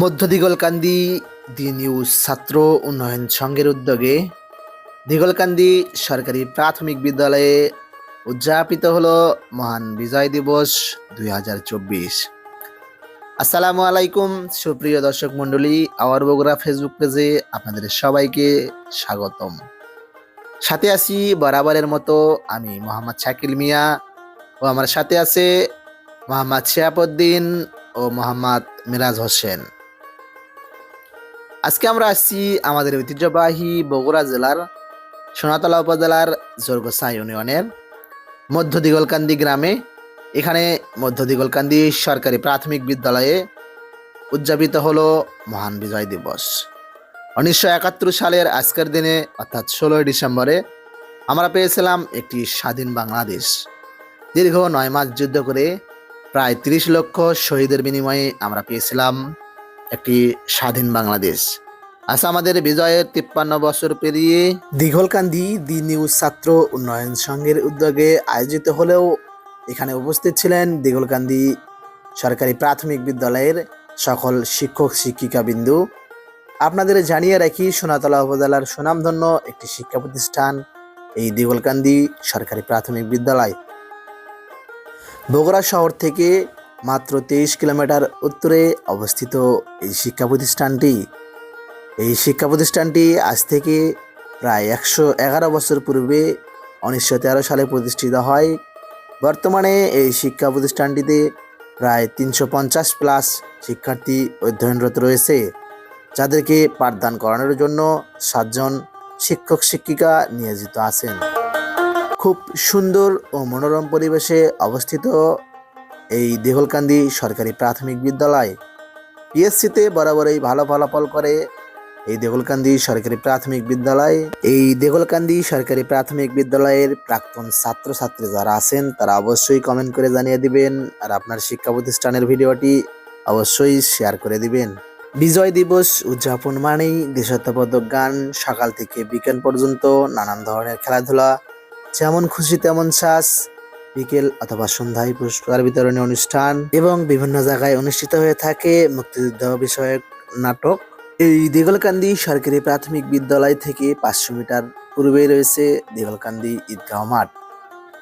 মধ্য দিগলকান্দি দি নিউজ ছাত্র উন্নয়ন সংঘের উদ্যোগে দিগলকান্দি সরকারি প্রাথমিক বিদ্যালয়ে উদযাপিত হলো মহান বিজয় দিবস দুই হাজার চব্বিশ। আসসালামু আলাইকুম, সুপ্রিয় দর্শক মণ্ডলী, আওয়ার বগুড়া ফেসবুক পেজে আপনাদের সবাইকে স্বাগতম। সাথে আছি বরাবরের মতো আমি মোহাম্মদ শাকিল মিয়া ও আমার সাথে আছে মোহাম্মদ শিয়াবুদ্দিন ও মোহাম্মদ মিরাজ হোসেন। আজকে আমরা আসছি আমাদের ঐতিহ্যবাহী বগুড়া জেলার সোনাতলা উপজেলার জোরগোসা ইউনিয়নের মধ্য দিগলকান্দি গ্রামে। এখানে মধ্য দিগলকান্দি সরকারি প্রাথমিক বিদ্যালয়ে উদযাপিত হলো মহান বিজয় দিবস। উনিশশো একাত্তর সালের আজকের দিনে, অর্থাৎ ষোলোই ডিসেম্বরে, আমরা পেয়েছিলাম একটি স্বাধীন বাংলাদেশ। দীর্ঘ নয় মাস যুদ্ধ করে প্রায় তিরিশ লক্ষ শহীদের বিনিময়ে আমরা পেয়েছিলাম একটি স্বাধীন বাংলাদেশ। আজ আমাদের বিজয়ের তিপ্পান্ন বছর পেরিয়ে দীঘলকান্দি দি নিউজ ছাত্র উন্নয়ন সংঘের উদ্যোগে আয়োজিত হলেও এখানে উপস্থিত ছিলেন দীঘলকান্দি সরকারি প্রাথমিক বিদ্যালয়ের সকল শিক্ষক শিক্ষিকা বিন্দু। আপনাদের জানিয়ে রাখি, সোনাতলা উপজেলার সুনামধন্য একটি শিক্ষা প্রতিষ্ঠান, এই দিগলকান্দি সরকারি প্রাথমিক বিদ্যালয়। বগুড়া শহর থেকে মাত্র তেইশ কিলোমিটার উত্তরে অবস্থিত এই শিক্ষা প্রতিষ্ঠানটি এই শিক্ষা প্রতিষ্ঠানটি আজ থেকে প্রায় একশো এগারো বছর পূর্বে উনিশশো তেরো সালে প্রতিষ্ঠিত হয়। বর্তমানে এই শিক্ষা প্রতিষ্ঠানটিতে প্রায় তিনশো পঞ্চাশ প্লাস শিক্ষার্থী অধ্যয়নরত রয়েছে, যাদেরকে পাঠদান করানোর জন্য সাতজন শিক্ষক শিক্ষিকা নিয়োজিত আছেন। খুব সুন্দর ও মনোরম পরিবেশে অবস্থিত এই দেহলকান্দি সরকারি প্রাথমিক বিদ্যালয়। পিএসসিতে বরাবরই ভালো ফলাফল করে এই দেগলকান্দি সরকারি প্রাথমিক বিদ্যালয়। এই দেগলকান্দি সরকারি প্রাথমিক বিদ্যালয়ের প্রাক্তন ছাত্রছাত্রী যারা আছেন, তারা অবশ্যই কমেন্ট করে জানিয়ে দিবেন আর আপনার শিক্ষা প্রতিষ্ঠানের ভিডিওটি অবশ্যই শেয়ার করে দিবেন। বিজয় দিবস উদযাপন মানেই দেশাত্মবোধক গান, সকাল থেকে বিকেল পর্যন্ত নানান ধরনের খেলাধুলা যেমন খুশি তেমন শ্বাস বিকেল অথবা সন্ধ্যায় পুরস্কার বিতরণী অনুষ্ঠান এবং বিভিন্ন জায়গায় অনুষ্ঠিত হয়ে থাকে মুক্তিযুদ্ধ বিষয়ক নাটক। এই দিগলকান্দি সরকারি প্রাথমিক বিদ্যালয় থেকে পাঁচশো মিটার পূর্বে রয়েছে দিগলকান্দি ঈদগাঁও মাঠ।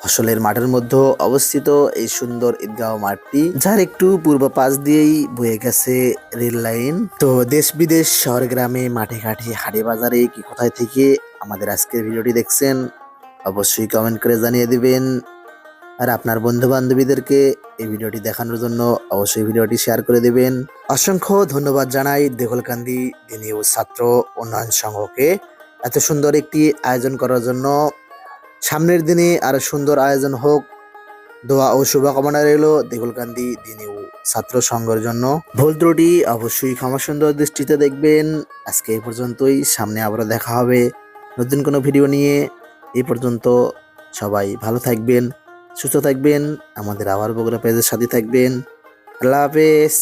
ফসলের মাঠের মধ্যে অবস্থিত এই সুন্দর ঈদগাঁও মাঠটি, যার একটু পূর্ব পাশ দিয়েই বয়ে গেছে রেল লাইন। তো দেশ বিদেশ, শহর, গ্রামে মাঠে ঘাটে হাটে বাজারে কি কোথায় থেকে আমাদের আজকের ভিডিওটি দেখছেন অবশ্যই কমেন্ট করে জানিয়ে দিবেন। আর আপনার বন্ধু বান্ধবীদেরকে এই ভিডিওটি দেখানোর জন্য অবশ্যই ভিডিওটি শেয়ার করে দেবেন। অসংখ্য ধন্যবাদ জানাই দেগলকান্দি দিনীয় ছাত্র উন্নয়ন সংঘকে এত সুন্দর একটি আয়োজন করার জন্য। সামনের দিনে আরও সুন্দর আয়োজন হোক। দোয়া ও শুভকামনা রইল দেগলকান্দি দিনীয় ছাত্র সংঘের জন্য। ভুল ত্রুটি অবশ্যই ক্ষমা সুন্দর দৃষ্টিতে দেখবেন। আজকে এই পর্যন্তই, সামনে আবারও দেখা হবে। নতুন কোনো ভিডিও নিয়ে এই পর্যন্ত সবাই ভালো থাকবেন, সুস্থ থাকবেন, আমাদের আবার বগুড়া পেজের সাথে থাকবেন। আল্লাহ হাফেজ।